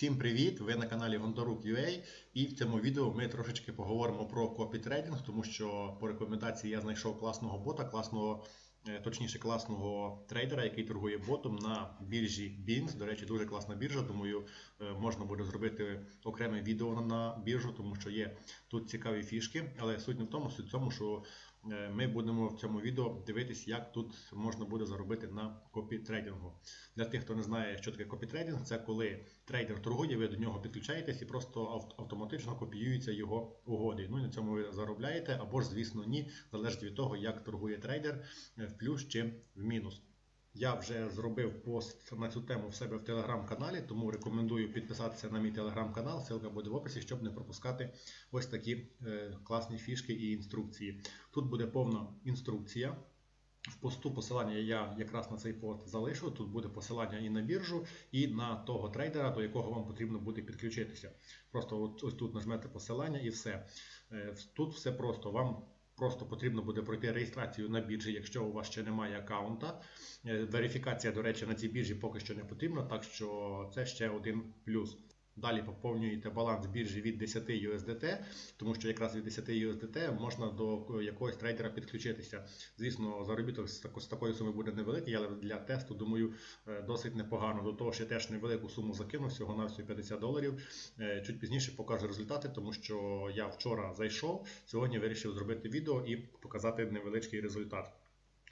Всім привіт! Ви на каналі Гондорук.ua і в цьому відео ми трошечки поговоримо про копітрейдинг, тому що по рекомендації я знайшов класного бота, класного, е, точніше класного трейдера, який торгує ботом на біржі Binz. До речі, дуже класна біржа, думаю, можна буде зробити окреме відео на- біржу, тому що є тут цікаві фішки. Але суть не в тому, суть в тому, що е, ми будемо в цьому відео дивитись, як тут можна буде заробити на копітрейдингу. Для тих, хто не знає, що таке копітрейдинг, це коли трейдер торгує, ви до нього підключаєтесь і просто автоматично копіюються його угоди. Ну і на цьому ви заробляєте, або ж, звісно, ні, залежить від того, як торгує трейдер е, в плюс чи в мінус. Я вже зробив пост на цю тему в себе в телеграм-каналі, тому рекомендую підписатися на мій телеграм-канал. Ссылка буде в описі, щоб не пропускати ось такі е, класні фішки і інструкції. Тут буде повна інструкція. В посту посилання я якраз на цей пост залишу. Тут буде посилання і на біржу, і на того трейдера, до якого вам потрібно буде підключитися. Просто от, ось тут нажмете посилання і все. Е, Тут все просто. Вам просто потрібно буде пройти реєстрацію на біржі, якщо у вас ще немає аккаунта. Е, Верифікація, до речі, на цій біржі поки що не потрібна, так що це ще один плюс. Далі поповнюєте баланс біржі від 10 USDT, тому що якраз від 10 USDT можна до якогось трейдера підключитися. Звісно, заробіток з такої суми буде невеликий, але для тесту, думаю, е, досить непогано. До того, що я теж невелику суму закинув, всього на всього 50 доларів. Е, Чуть пізніше покажу результати, тому що я вчора зайшов, сьогодні вирішив зробити відео і показати невеличкий результат.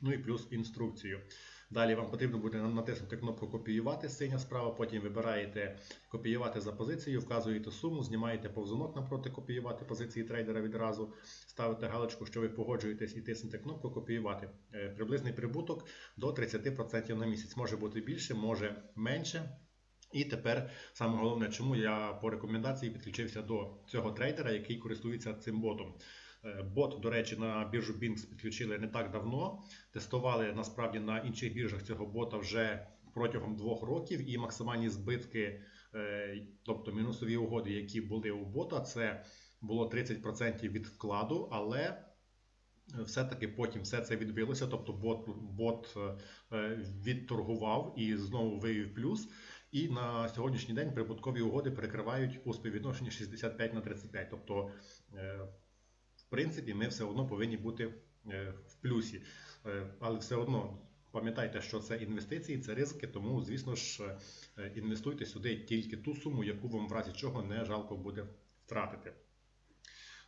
Ну і плюс інструкцію. Далі вам потрібно буде натиснути кнопку Копіювати синя справа, потім вибираєте копіювати за позицією, вказуєте суму, знімаєте повзунок напроти копіювати позиції трейдера відразу, ставите галочку, що ви погоджуєтесь і тиснете кнопку Копіювати. Е, Приблизний прибуток до 30% на місяць. Може бути більше, може менше. І тепер саме головне, чому я по рекомендації підключився до цього трейдера, який користується цим ботом. Е, Бот, до речі, на біржу Binx підключили не так давно. Тестували насправді на інших біржах цього бота вже протягом двох років, і максимальні збитки, е, тобто мінусові угоди, які були у бота, це було 30% від вкладу, але е, все-таки потім все це відбилося. Тобто бот, бот відторгував і знову вивів плюс. І на сьогоднішній день прибуткові угоди перекривають у співвідношенні 65 на 35. Тобто, в принципі, ми все одно повинні бути е, в плюсі. Е, Але все одно пам'ятайте, що це інвестиції, це ризики, тому, звісно ж, е, інвестуйте сюди тільки ту суму, яку вам в разі чого не жалко буде втратити.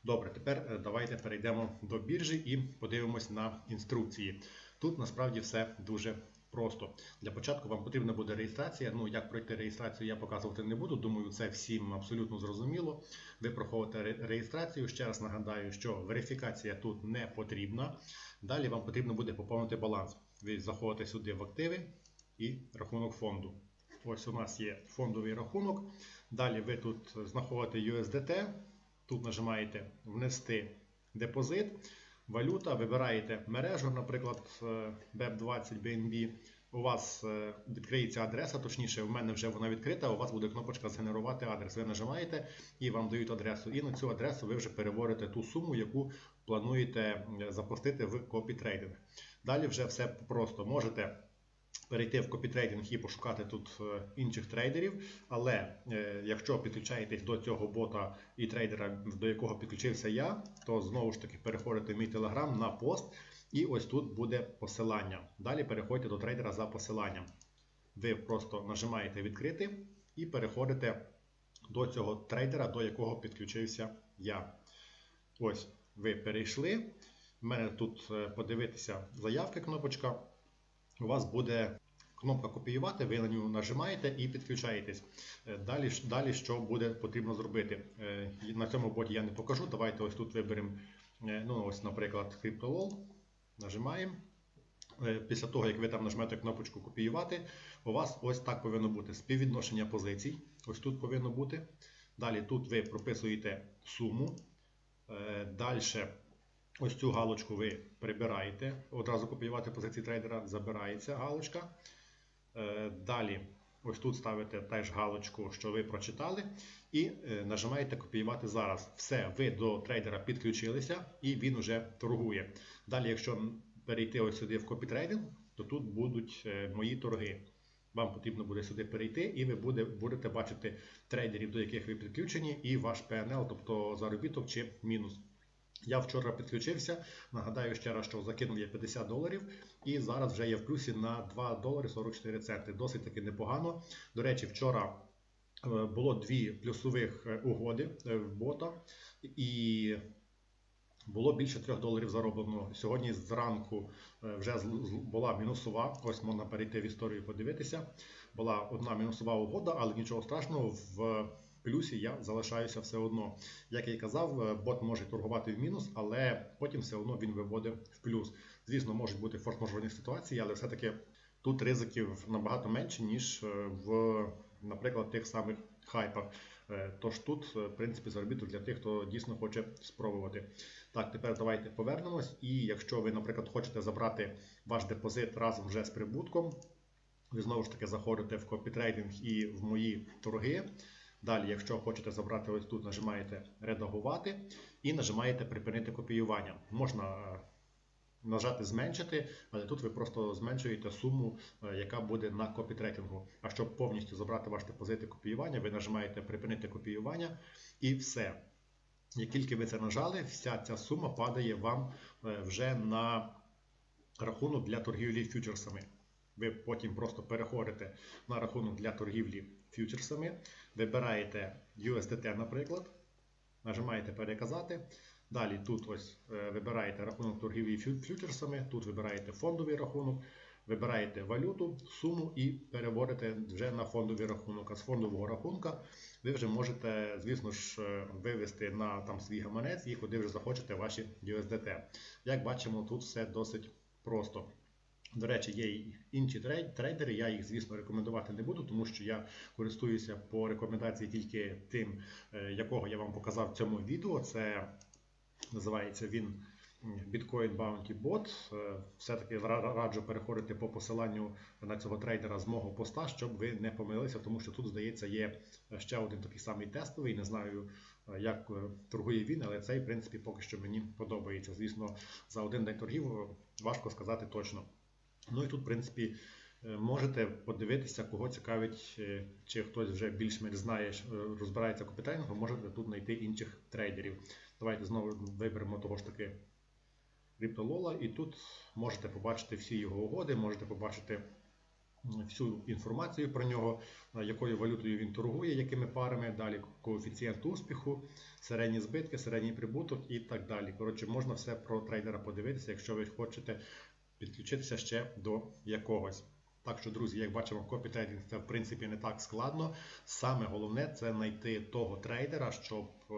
Добре, тепер давайте перейдемо до біржі і подивимось на інструкції. Тут насправді все дуже просто. Для початку вам потрібна буде реєстрація. Ну, як пройти реєстрацію, я показувати не буду. Думаю, це всім абсолютно зрозуміло. Ви проходите реєстрацію. Ще раз нагадаю, що верифікація тут не потрібна. Далі вам потрібно буде поповнити баланс. Ви заходите сюди в активи і рахунок фонду. Ось у нас є фондовий рахунок. Далі ви тут знаходите USDT. Тут нажимаєте Внести депозит, валюта, вибираєте мережу, наприклад, е, BEP20 BNB. У вас е, відкриється адреса, точніше, в мене вже вона відкрита. У вас буде кнопочка Згенерувати адрес. Ви нажимаєте і вам дають адресу. І на цю адресу ви вже переводите ту суму, яку плануєте е, запустити в копітрейдинг. Далі вже все просто можете перейти в копітрейдинг і пошукати тут е, інших трейдерів. Але е, якщо підключаєтесь до цього бота і трейдера, до якого підключився я, то знову ж таки переходите в мій телеграм на пост, і ось тут буде посилання. Далі переходьте до трейдера за посиланням. Ви просто нажимаєте відкрити і переходите до цього трейдера, до якого підключився я. Ось ви перейшли. У мене тут е, подивитися заявки кнопочка. У вас буде кнопка копіювати, ви на нього нажимаєте і підключаєтесь. Е, Далі, далі що буде потрібно зробити? Е, На цьому боті я не покажу. Давайте ось тут виберемо, е, ну ось, наприклад, CryptoLol. Нажимаємо. Після того, як ви там нажмете кнопочку копіювати, у вас ось так повинно бути співвідношення позицій. Ось тут повинно бути. Далі тут ви прописуєте суму. Далі ось цю галочку ви прибираєте. Одразу копіювати позиції трейдера, забирається галочка. Е, Далі ось тут ставите теж галочку, що ви прочитали, і е, нажимаєте копіювати зараз. Все, ви до трейдера підключилися і він вже торгує. Далі, якщо перейти ось сюди в копітрейдинг, то тут будуть е, мої торги. Вам потрібно буде сюди перейти, і ви буде, будете бачити трейдерів, до яких ви підключені, і ваш PNL, тобто заробіток чи мінус. Я вчора підключився. Нагадаю ще раз, що закинув я 50 доларів, і зараз вже є в плюсі на 2 долари 44 центи. Досить таки непогано. До речі, вчора е, було дві плюсових е, угоди е, в бота, і було більше 3 доларів зароблено. Сьогодні зранку вже була мінусова. Ось можна перейти в історію подивитися. Була одна мінусова угода, але нічого страшного в плюсі я залишаюся все одно. Як я й казав, е, бот може торгувати в мінус, але потім все одно він виводить в плюс. Звісно, можуть бути форс-мажорні ситуації, але все-таки тут ризиків набагато менше, ніж е, в, наприклад, тих самих хайпах. Е, Тож тут, в принципі, заробіток для тих, хто дійсно хоче спробувати. Так, тепер давайте повернемось. І якщо ви, наприклад, хочете забрати ваш депозит разом вже з прибутком, ви знову ж таки заходите в копітрейдинг і в мої торги. Далі, якщо хочете забрати ось тут, нажимаєте редагувати і нажимаєте припинити копіювання. Можна е, нажати зменшити, але тут ви просто зменшуєте суму, е, яка буде на копітрекінгу. А щоб повністю забрати ваш депозит і копіювання, ви нажимаєте припинити копіювання і все. Як тільки ви це нажали, вся ця сума падає вам е, вже на рахунок для торгівлі фьючерсами. Ви потім просто переходите на рахунок для торгівлі фьючерсами, вибираєте USDT, наприклад, нажимаєте переказати. Далі тут ось е, вибираєте рахунок торгівлі фьючерсами, тут вибираєте фондовий рахунок, вибираєте валюту, суму і переводите вже на фондовий рахунок. А з фондового рахунка ви вже можете, звісно ж, е, вивести на там свій гаманець і куди вже захочете ваші USDT. Як бачимо, тут все досить просто. До речі, є й інші трейдери. Я їх, звісно, рекомендувати не буду, тому що я користуюся по рекомендації тільки тим, е, якого я вам показав в цьому відео. Це називається він Bitcoin Bounty Bot. Е, Все-таки раджу переходити по посиланню на цього трейдера з мого поста, щоб ви не помилилися, тому що тут, здається, є ще один такий самий тестовий. Не знаю, е, як торгує він, але цей, в принципі, поки що мені подобається. Звісно, за один день торгів важко сказати точно. Ну і тут, в принципі, е, можете подивитися, кого цікавить, е, чи хтось вже більш-менш знає, е, розбирається капіталінгу, можете тут знайти інших трейдерів. Давайте знову виберемо того ж таки CryptoLola, і тут можете побачити всі його угоди, можете побачити всю інформацію про нього, якою валютою він торгує, якими парами, далі коефіцієнт успіху, середні збитки, середній прибуток і так далі. Коротше, можна все про трейдера подивитися, якщо ви хочете підключитися ще до якогось. Так що, друзі, як бачимо, копітрейдинг це в принципі не так складно. Саме головне це знайти того трейдера, щоб е,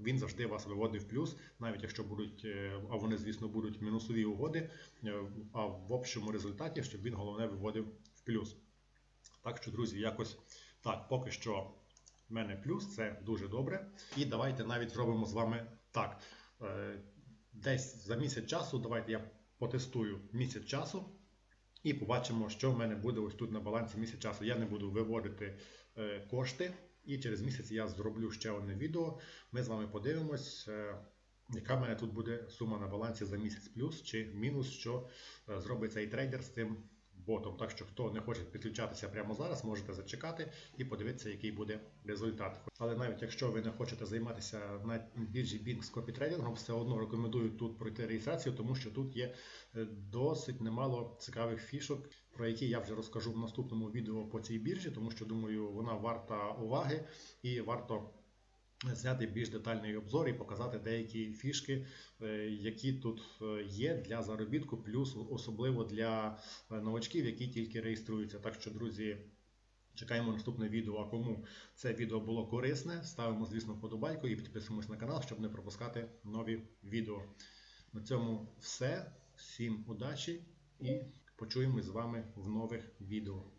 він завжди вас виводив плюс, навіть якщо будуть, е, а вони, звісно, будуть мінусові угоди, е, а в общому результаті, щоб він головне виводив в плюс. Так що, друзі, якось так, поки що в мене плюс, це дуже добре. І давайте навіть зробимо з вами так. Десь за місяць часу, давайте я потестую місяць часу і побачимо, що в мене буде ось тут на балансі місяць часу. Я не буду виводити е, кошти, і через місяць я зроблю ще одне відео. Ми з вами подивимось, е, яка в мене тут буде сума на балансі за місяць плюс чи мінус, що е, зробить цей трейдер з цим ботом. Так що, хто не хоче підключатися прямо зараз, можете зачекати і подивитися, який буде результат. Але навіть якщо ви не хочете займатися на біржі Bing з копітрейдингом, все одно рекомендую тут пройти реєстрацію, тому що тут є е, досить немало цікавих фішок, про які я вже розкажу в наступному відео по цій біржі, тому що думаю, вона варта уваги і варто. Зняти більш детальний обзор і показати деякі фішки, е, які тут е, є для заробітку, плюс особливо для е, новачків, які тільки реєструються. Так що, друзі, чекаємо наступне відео. А кому це відео було корисне, ставимо, звісно, вподобайку і підписуємось на канал, щоб не пропускати нові відео. На цьому все. Всім удачі і почуємось з вами в нових відео.